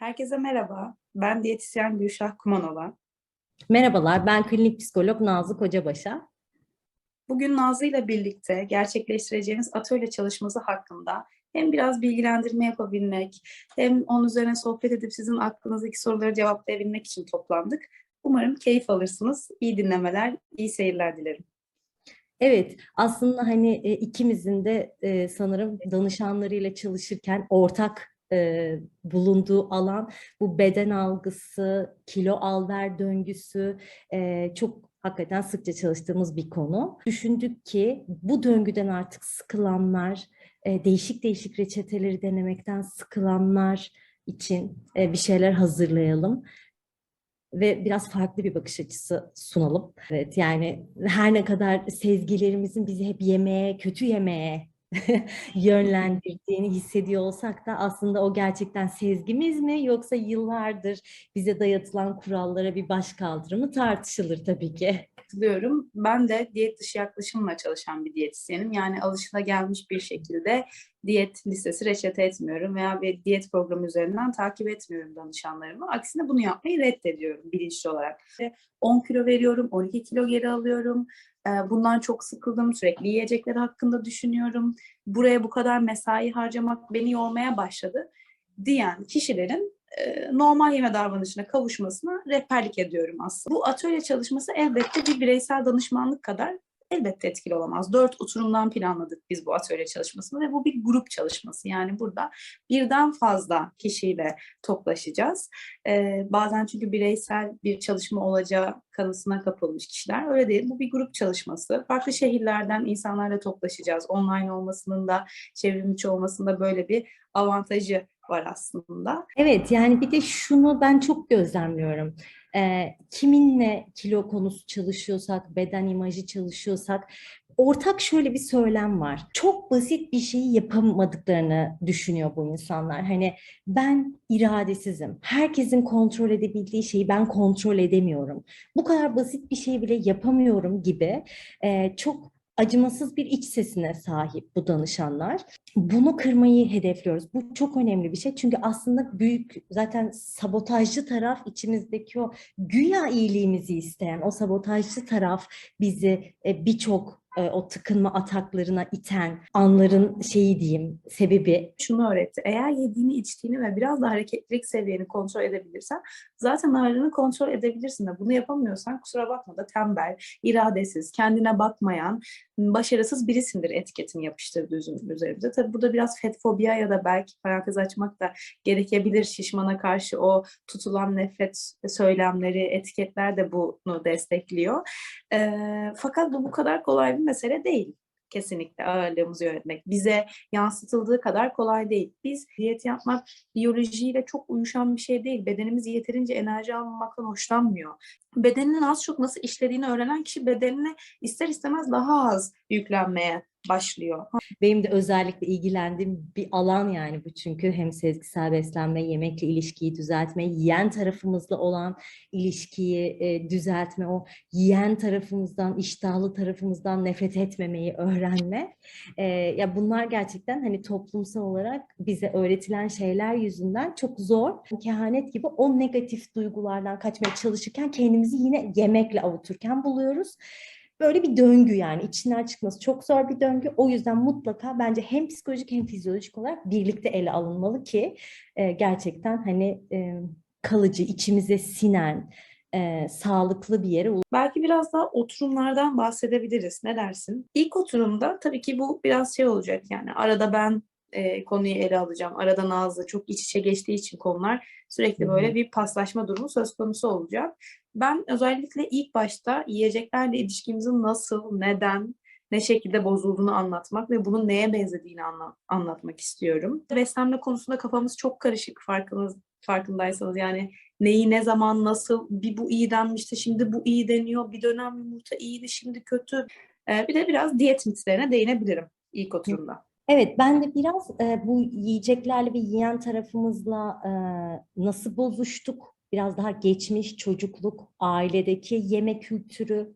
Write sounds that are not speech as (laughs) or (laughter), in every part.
Herkese merhaba. Ben diyetisyen Gülşah Kumanova. Merhabalar, ben klinik psikolog Nazlı Kocabaş'a. Bugün Nazlı ile birlikte gerçekleştireceğimiz atölye çalışması hakkında hem biraz bilgilendirme yapabilmek, hem onun üzerine sohbet edip sizin aklınızdaki soruları cevaplayabilmek için toplandık. Umarım keyif alırsınız. İyi dinlemeler, iyi seyirler dilerim. Evet, aslında hani e, ikimizin de e, sanırım danışanlarıyla çalışırken ortak e, bulunduğu alan bu beden algısı, kilo al ver döngüsü e, çok hakikaten sıkça çalıştığımız bir konu. Düşündük ki bu döngüden artık sıkılanlar, e, değişik değişik reçeteleri denemekten sıkılanlar için e, bir şeyler hazırlayalım ve biraz farklı bir bakış açısı sunalım. Evet yani her ne kadar sezgilerimizin bizi hep yemeğe, kötü yemeğe (laughs) yönlendirdiğini hissediyor olsak da aslında o gerçekten sezgimiz mi yoksa yıllardır bize dayatılan kurallara bir baş kaldırı mı tartışılır tabii ki. Katılıyorum. Ben de diyet dışı yaklaşımla çalışan bir diyetisyenim. Yani alışılagelmiş bir şekilde diyet listesi reçete etmiyorum veya bir diyet programı üzerinden takip etmiyorum danışanlarımı. Aksine bunu yapmayı reddediyorum bilinçli olarak. 10 kilo veriyorum, 12 kilo geri alıyorum. Bundan çok sıkıldım. Sürekli yiyecekler hakkında düşünüyorum. Buraya bu kadar mesai harcamak beni yormaya başladı diyen kişilerin normal yeme davranışına kavuşmasına rehberlik ediyorum aslında. Bu atölye çalışması elbette bir bireysel danışmanlık kadar elbette etkili olamaz. Dört oturumdan planladık biz bu atölye çalışmasını ve bu bir grup çalışması. Yani burada birden fazla kişiyle toplaşacağız. Ee, bazen çünkü bireysel bir çalışma olacağı kanısına kapılmış kişiler. Öyle değil. Bu bir grup çalışması. Farklı şehirlerden insanlarla toplaşacağız. Online olmasının da çevrim içi olmasında böyle bir avantajı var aslında. Evet yani bir de şunu ben çok gözlemliyorum. Ee, kiminle kilo konusu çalışıyorsak, beden imajı çalışıyorsak ortak şöyle bir söylem var. Çok basit bir şeyi yapamadıklarını düşünüyor bu insanlar. Hani ben iradesizim. Herkesin kontrol edebildiği şeyi ben kontrol edemiyorum. Bu kadar basit bir şey bile yapamıyorum gibi e, çok acımasız bir iç sesine sahip bu danışanlar. Bunu kırmayı hedefliyoruz. Bu çok önemli bir şey. Çünkü aslında büyük zaten sabotajcı taraf içimizdeki o güya iyiliğimizi isteyen o sabotajcı taraf bizi e, birçok e, o tıkınma ataklarına iten anların şeyi diyeyim sebebi. Şunu öğretti. Eğer yediğini içtiğini ve biraz da hareketlilik seviyeni kontrol edebilirsen zaten ağırlığını kontrol edebilirsin de bunu yapamıyorsan kusura bakma da tembel, iradesiz, kendine bakmayan, başarısız birisindir etiketini yapıştırdı üzerimize. Tabii burada biraz fetfobia ya da belki parantez açmak da gerekebilir. Şişmana karşı o tutulan nefret söylemleri, etiketler de bunu destekliyor. E, fakat bu bu kadar kolay bir mesele değil kesinlikle ağırlığımızı yönetmek. Bize yansıtıldığı kadar kolay değil. Biz diyet yapmak biyolojiyle çok uyuşan bir şey değil. Bedenimiz yeterince enerji almamaktan hoşlanmıyor. Bedeninin az çok nasıl işlediğini öğrenen kişi bedenine ister istemez daha az yüklenmeye başlıyor. Benim de özellikle ilgilendiğim bir alan yani bu çünkü hem sezgisel beslenme, yemekle ilişkiyi düzeltme, yiyen tarafımızla olan ilişkiyi e, düzeltme, o yiyen tarafımızdan, iştahlı tarafımızdan nefret etmemeyi öğrenme. E, ya bunlar gerçekten hani toplumsal olarak bize öğretilen şeyler yüzünden çok zor. Kehanet gibi o negatif duygulardan kaçmaya çalışırken kendimizi yine yemekle avuturken buluyoruz. Böyle bir döngü yani içinden çıkması çok zor bir döngü. O yüzden mutlaka bence hem psikolojik hem fizyolojik olarak birlikte ele alınmalı ki e, gerçekten hani e, kalıcı, içimize sinen, e, sağlıklı bir yere Belki biraz daha oturumlardan bahsedebiliriz. Ne dersin? İlk oturumda tabii ki bu biraz şey olacak yani arada ben e, konuyu ele alacağım. Arada Nazlı çok iç içe geçtiği için konular sürekli böyle bir paslaşma durumu söz konusu olacak. Ben özellikle ilk başta yiyeceklerle ilişkimizin nasıl, neden, ne şekilde bozulduğunu anlatmak ve bunun neye benzediğini anla- anlatmak istiyorum. Beslenme konusunda kafamız çok karışık farkınız, farkındaysanız yani neyi ne zaman nasıl bir bu iyi denmişti şimdi bu iyi deniyor bir dönem yumurta iyiydi şimdi kötü ee, bir de biraz diyet mitlerine değinebilirim ilk oturumda. Evet, ben de biraz e, bu yiyeceklerle ve yiyen tarafımızla e, nasıl bozuştuk, biraz daha geçmiş çocukluk, ailedeki yeme kültürü,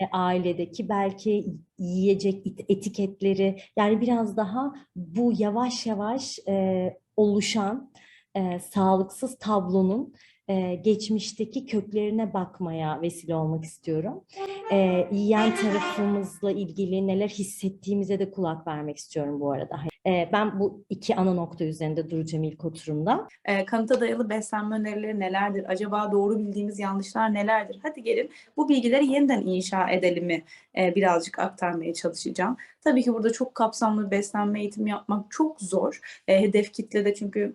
e, ailedeki belki yiyecek etiketleri, yani biraz daha bu yavaş yavaş e, oluşan e, sağlıksız tablonun e, geçmişteki köklerine bakmaya vesile olmak istiyorum. E, yiyen tarafımızla ilgili neler hissettiğimize de kulak vermek istiyorum bu arada. E, ben bu iki ana nokta üzerinde duracağım ilk oturumda. E, kanıta dayalı beslenme önerileri nelerdir? Acaba doğru bildiğimiz yanlışlar nelerdir? Hadi gelin bu bilgileri yeniden inşa edelim'i e, birazcık aktarmaya çalışacağım. Tabii ki burada çok kapsamlı beslenme eğitimi yapmak çok zor. E, hedef kitlede çünkü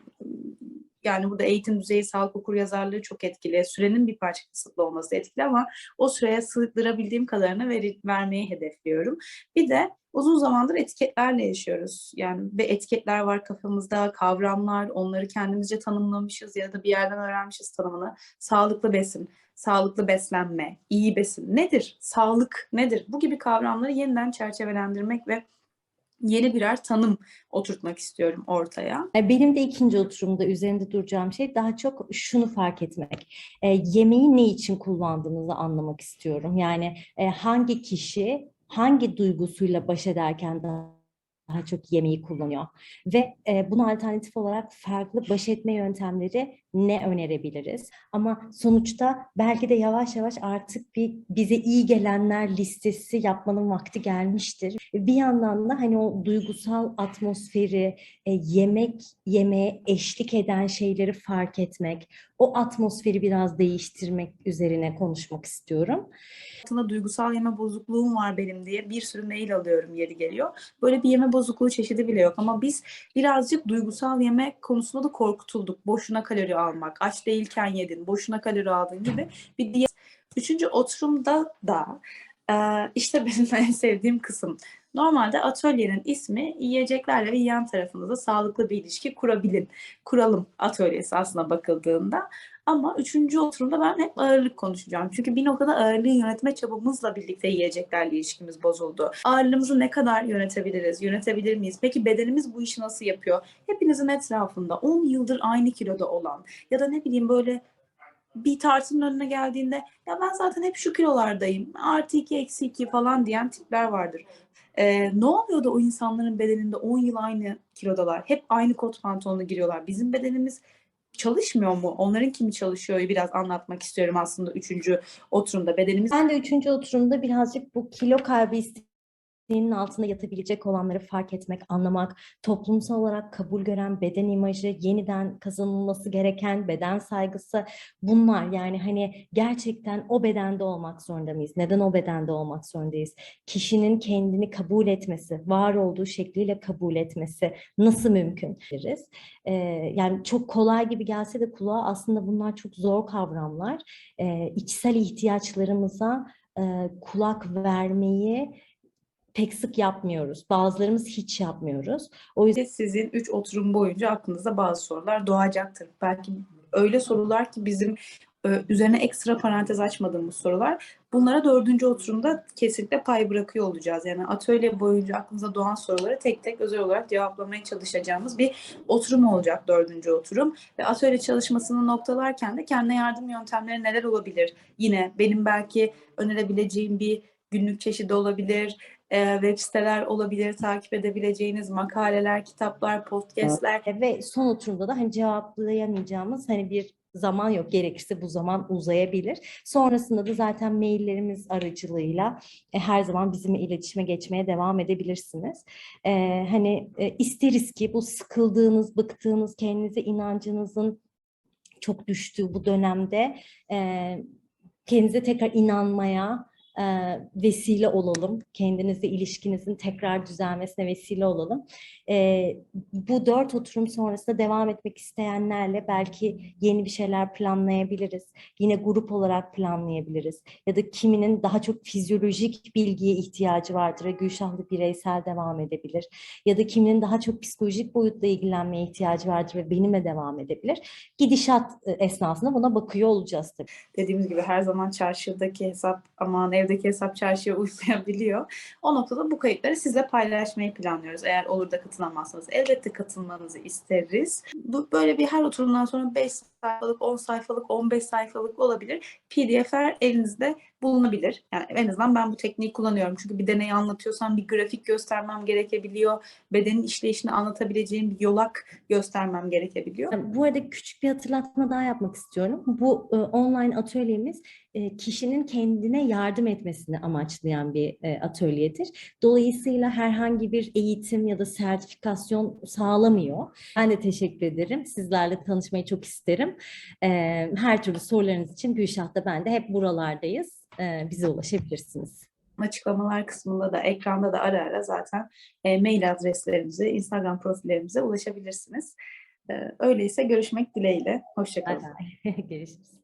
yani burada eğitim düzeyi, sağlık okuryazarlığı çok etkili. Sürenin bir parça kısıtlı olması etkili ama o süreye sığdırabildiğim kadarını ver, vermeyi hedefliyorum. Bir de uzun zamandır etiketlerle yaşıyoruz. Yani ve etiketler var kafamızda, kavramlar, onları kendimizce tanımlamışız ya da bir yerden öğrenmişiz tanımını. Sağlıklı besin, sağlıklı beslenme, iyi besin nedir? Sağlık nedir? Bu gibi kavramları yeniden çerçevelendirmek ve yeni birer tanım oturtmak istiyorum ortaya. E, Benim de ikinci oturumda üzerinde duracağım şey daha çok şunu fark etmek. E, yemeği ne için kullandığımızı anlamak istiyorum. Yani e, hangi kişi hangi duygusuyla baş ederken daha daha çok yemeği kullanıyor ve e, buna alternatif olarak farklı baş etme yöntemleri ne önerebiliriz? Ama sonuçta belki de yavaş yavaş artık bir bize iyi gelenler listesi yapmanın vakti gelmiştir. Bir yandan da hani o duygusal atmosferi, e, yemek yemeye eşlik eden şeyleri fark etmek, o atmosferi biraz değiştirmek üzerine konuşmak istiyorum. Altında duygusal yeme bozukluğum var benim diye bir sürü mail alıyorum yeri geliyor. Böyle bir yeme bozukluğu çeşidi bile yok ama biz birazcık duygusal yeme konusunda da korkutulduk. Boşuna kalori almak, aç değilken yedin, boşuna kalori aldın gibi bir diyet. Üçüncü oturumda da işte benim (laughs) en sevdiğim kısım. Normalde atölyenin ismi yiyeceklerle ve yiyen tarafınızda sağlıklı bir ilişki kurabilin. Kuralım atölyesi aslında bakıldığında. Ama üçüncü oturumda ben hep ağırlık konuşacağım. Çünkü bir noktada ağırlığı yönetme çabamızla birlikte yiyeceklerle ilişkimiz bozuldu. Ağırlığımızı ne kadar yönetebiliriz? Yönetebilir miyiz? Peki bedenimiz bu işi nasıl yapıyor? Hepinizin etrafında 10 yıldır aynı kiloda olan ya da ne bileyim böyle bir tartının önüne geldiğinde ya ben zaten hep şu kilolardayım. Artı 2 eksi 2 falan diyen tipler vardır. Ee, ne oluyor da o insanların bedeninde 10 yıl aynı kilodalar? Hep aynı kot pantolonla giriyorlar. Bizim bedenimiz çalışmıyor mu? Onların kimi çalışıyor? Biraz anlatmak istiyorum aslında üçüncü oturumda. Bedenimiz Ben de üçüncü oturumda birazcık bu kilo kaybı isteğinin altında yatabilecek olanları fark etmek, anlamak, toplumsal olarak kabul gören beden imajı, yeniden kazanılması gereken beden saygısı bunlar. Yani hani gerçekten o bedende olmak zorunda mıyız? Neden o bedende olmak zorundayız? Kişinin kendini kabul etmesi, var olduğu şekliyle kabul etmesi nasıl mümkün. Ee, yani çok kolay gibi gelse de kulağa aslında bunlar çok zor kavramlar. Ee, içsel ihtiyaçlarımıza e, kulak vermeyi pek sık yapmıyoruz. Bazılarımız hiç yapmıyoruz. O yüzden sizin üç oturum boyunca aklınızda bazı sorular doğacaktır. Belki öyle sorular ki bizim e, üzerine ekstra parantez açmadığımız sorular. Bunlara dördüncü oturumda kesinlikle pay bırakıyor olacağız. Yani atölye boyunca aklınıza doğan soruları tek tek özel olarak cevaplamaya çalışacağımız bir oturum olacak dördüncü oturum. Ve atölye çalışmasını noktalarken de kendine yardım yöntemleri neler olabilir? Yine benim belki önerebileceğim bir günlük çeşidi olabilir, e, web siteler olabilir, takip edebileceğiniz makaleler, kitaplar, podcastler. ve son oturumda da hani cevaplayamayacağımız hani bir zaman yok. Gerekirse bu zaman uzayabilir. Sonrasında da zaten maillerimiz aracılığıyla e, her zaman bizimle iletişime geçmeye devam edebilirsiniz. E, hani e, isteriz ki bu sıkıldığınız, bıktığınız, kendinize inancınızın çok düştüğü bu dönemde e, kendinize tekrar inanmaya, e, vesile olalım. Kendinizle ilişkinizin tekrar düzelmesine vesile olalım. E, bu dört oturum sonrasında devam etmek isteyenlerle belki yeni bir şeyler planlayabiliriz. Yine grup olarak planlayabiliriz. Ya da kiminin daha çok fizyolojik bilgiye ihtiyacı vardır Gülşahlı bireysel devam edebilir. Ya da kiminin daha çok psikolojik boyutla ilgilenmeye ihtiyacı vardır ve benimle devam edebilir. Gidişat e, esnasında buna bakıyor olacağız tabii. Dediğimiz gibi her zaman çarşıdaki hesap aman evdeki hesap çarşıya uymayabiliyor. O noktada bu kayıtları sizle paylaşmayı planlıyoruz. Eğer olur da katılamazsanız elbette katılmanızı isteriz. Bu böyle bir her oturumdan sonra 5 sayfalık, 10 sayfalık, 15 sayfalık olabilir. PDF'ler elinizde bulunabilir. Yani en azından ben bu tekniği kullanıyorum. Çünkü bir deneyi anlatıyorsam bir grafik göstermem gerekebiliyor. Bedenin işleyişini anlatabileceğim bir yolak göstermem gerekebiliyor. Bu arada küçük bir hatırlatma daha yapmak istiyorum. Bu e, online atölyemiz e, kişinin kendine yardım etmesini amaçlayan bir e, atölyedir. Dolayısıyla herhangi bir eğitim ya da sertifikasyon sağlamıyor. Ben de teşekkür ederim. Sizlerle tanışmayı çok isterim. E, her türlü sorularınız için Gülşah'ta ben de hep buralardayız. E, bize ulaşabilirsiniz. Açıklamalar kısmında da ekranda da ara ara zaten e, mail adreslerimize, Instagram profillerimize ulaşabilirsiniz. E, öyleyse görüşmek dileğiyle. Hoşçakalın. (laughs) Görüşürüz.